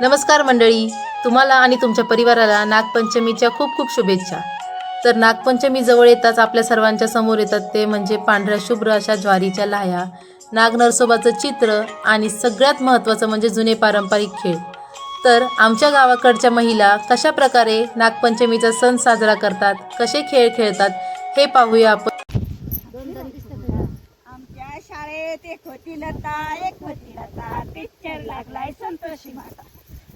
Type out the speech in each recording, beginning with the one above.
नमस्कार मंडळी. तुम्हाला आणि तुमच्या परिवाराला नागपंचमीच्या खूप खूप शुभेच्छा. तर नागपंचमी जवळ येताच आपल्या सर्वांच्या समोर येतात ते म्हणजे पांढऱ्या शुभ्र अशा ज्वारीच्या लाह्या नाग नरसोबाचं चित्र आणि सगळ्यात महत्त्वाचं म्हणजे जुने पारंपरिक खेळ. तर आमच्या गावाकडच्या महिला कशा प्रकारे नागपंचमीचा सण साजरा करतात कसे खेळ खेळतात हे पाहूया आपण. आमच्या शाळेत एक होती लता एक होती लता. पिक्चर लागलाय संतोषी माता.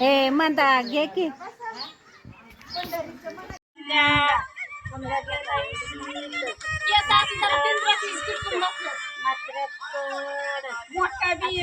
हे म्हणता घे की मोठा बी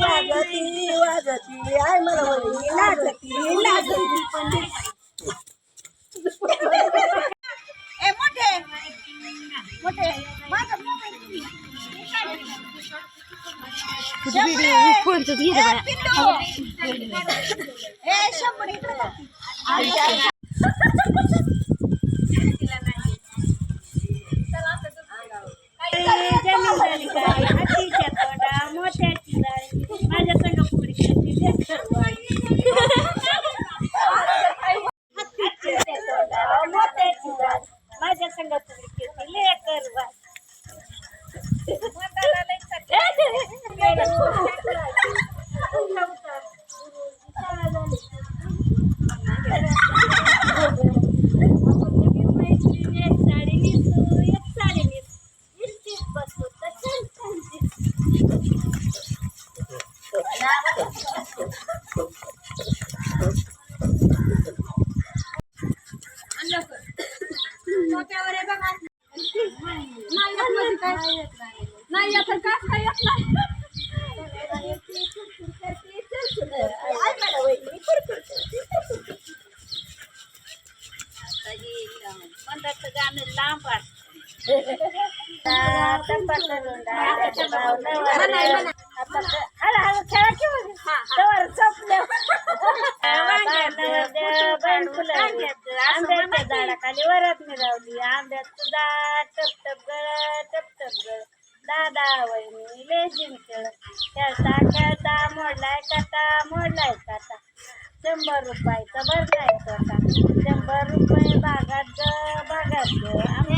वाजती वाजती आय मला वरी लाजती लाजती ए मोठे मोठे मोबाईल ए शंभर हळूहळू खेळा तवर चपल्या आंब्याच्या झाडाखाली वरात मिरवली आंब्याचं झाड टप गळ टप गळ दादा वहिनी लेझिम खेळ खेळता खेळता मोडलाय काटा मोडलाय काटा शंभर रुपयाचा भरलाय काटा शंभर रुपये बागात ग बागात आम्ही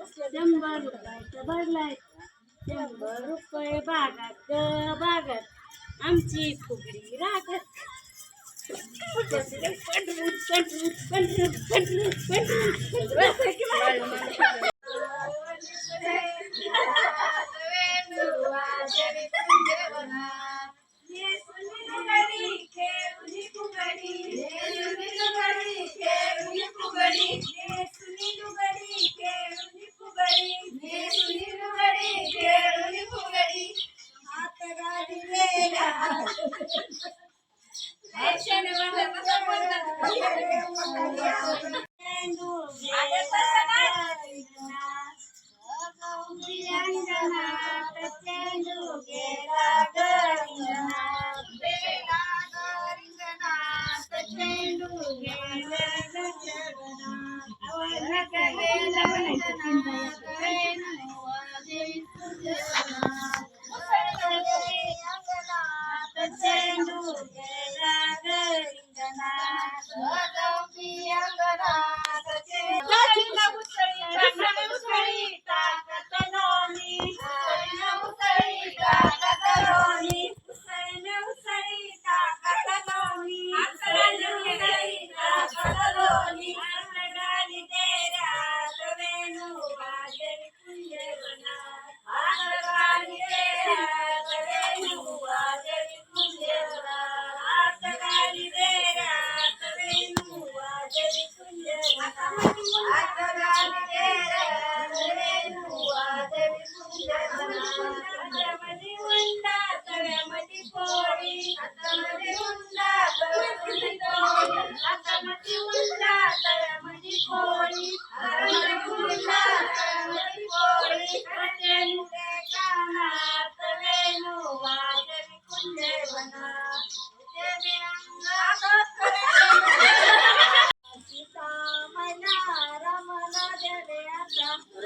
शंभर रुपयाचा भरलाय. शंभर रुपये बागात ग बागात. आमची फुगडी रागत.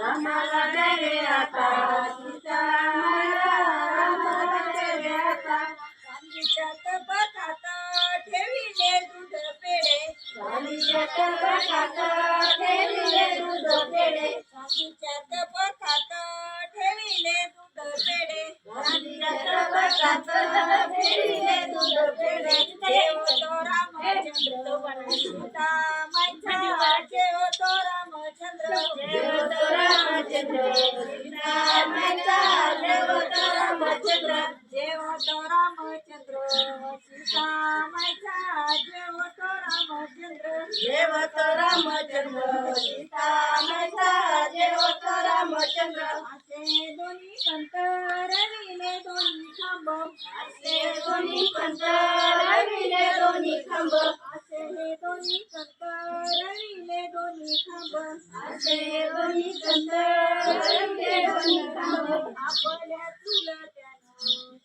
आता रामाला आता सीता मैना आता चांदीच्या ठेविले दूध पेढे चांदीच्या तबकात ठेविले दूध पेढे चांदीच्या ठेविले दूध पेढे चांदीच्या सीता मैचा देव तो रामचंद्र देव तो रामचंद्र सीता मैचा देव तो रामचंद्र असे दोन्ही पंत रविले दोन्ही खांब. असे दोन्ही पंत रविले दोन्ही खांब. असे हे दोन्ही पंत रविले दोन्ही खांब. असे हे दोन्ही पंत रविले दोन्ही खांब. आपल्या चुलत्यानं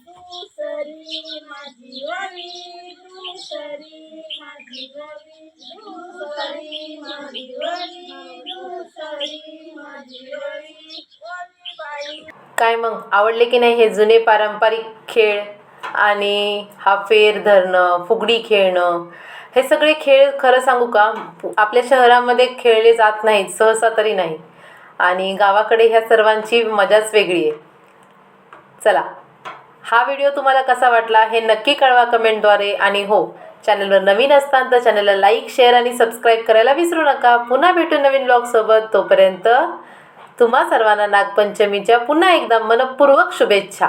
दुसरी माझी दुसरी माझी दुसरी माझी दुसरी माझी काय मग आवडले की नाही हे जुने पारंपरिक खेळ? आणि हा फेर धरणं फुगडी खेळणं हे सगळे खेळ खरं सांगू का? आपल्या शहरामध्ये खेळले जात नाहीत सहसा तरी नाही. आणि गावाकडे ह्या सर्वांची मजाच वेगळी आहे. चला हा व्हिडिओ तुम्हाला कसा वाटला हे नक्की कळवा कमेंटद्वारे. आणि हो चॅनलवर नवीन असताना तर चॅनलला लाईक शेअर आणि सबस्क्राईब करायला विसरू नका. पुन्हा भेटू नवीन ब्लॉगसोबत तोपर्यंत तुम्हा सर्वांना नागपंचमीच्या पुन्हा एकदा मनपूर्वक शुभेच्छा.